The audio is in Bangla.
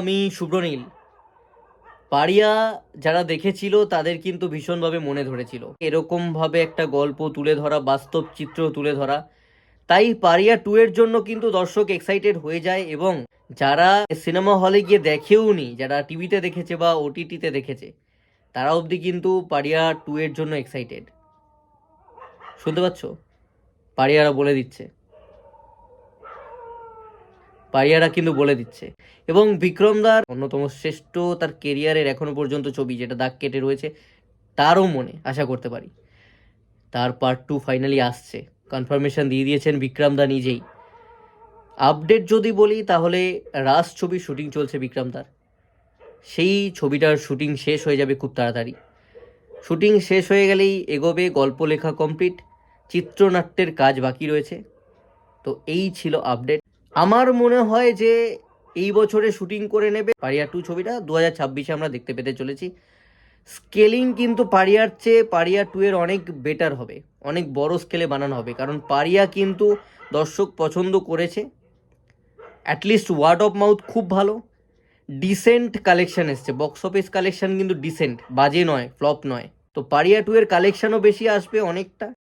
আমি শুভ্রনীল পারিয়া যারা দেখেছিল, তাদের কিন্তু ভীষণভাবে মনে ধরেছিল। এরকমভাবে একটা গল্প তুলে ধরা, বাস্তব চিত্র তুলে ধরা। তাই পারিয়া টু এর জন্য কিন্তু দর্শক এক্সাইটেড হয়ে যায় এবং যারা সিনেমা হলে গিয়ে দেখেও নি যারা টিভিতে দেখেছে বা ওটিটিতে দেখেছে, তারা অবধি কিন্তু পারিয়া টু এর জন্য এক্সাইটেড শুনতে পাচ্ছ? পারিয়ারা বলে দিচ্ছে। পারিয়ারা কিন্তু বলে দিচ্ছে। এবং বিক্রমদার অন্যতম শ্রেষ্ঠ তার কেরিয়ারের এখনও পর্যন্ত ছবি যেটা দাগ কেটে রয়েছে, তারও মনে আশা করতে পারি। তার পার্ট টু ফাইনালি আসছে। কনফার্মেশন দিয়ে দিয়েছেন বিক্রমদা নিজেই। আপডেট যদি বলি, তাহলে রাজ ছবির শুটিং চলছে বিক্রমদার সেই ছবিটার শুটিং শেষ হয়ে যাবে খুব তাড়াতাড়ি। শুটিং শেষ হয়ে গেলেই এগোবে গল্প লেখা কমপ্লিট চিত্রনাট্যের কাজ বাকি রয়েছে। তো এই ছিল আপডেট আমার মনে হয় যে এই বছরে শুটিং করে নেবে পারিয়া টু ছবিটা। দু হাজার ছাব্বিশে আমরা দেখতে পেতে চলেছি। স্কেলিং কিন্তু পারিয়ার চেয়ে পারিয়া টু এর অনেক বেটার হবে। অনেক বড় স্কেলে বানানো হবে। কারণ পারিয়া কিন্তু দর্শক পছন্দ করেছে। অ্যাটলিস্ট ওয়ার্ড অফ মাউথ খুব ভালো। ডিসেন্ট কালেকশন এসছে। বক্স অফিস কালেকশন কিন্তু ডিসেন্ট বাজে নয় ফ্লপ নয়। তো পারিয়া টু এর কালেকশনও বেশি আসবে অনেকটা।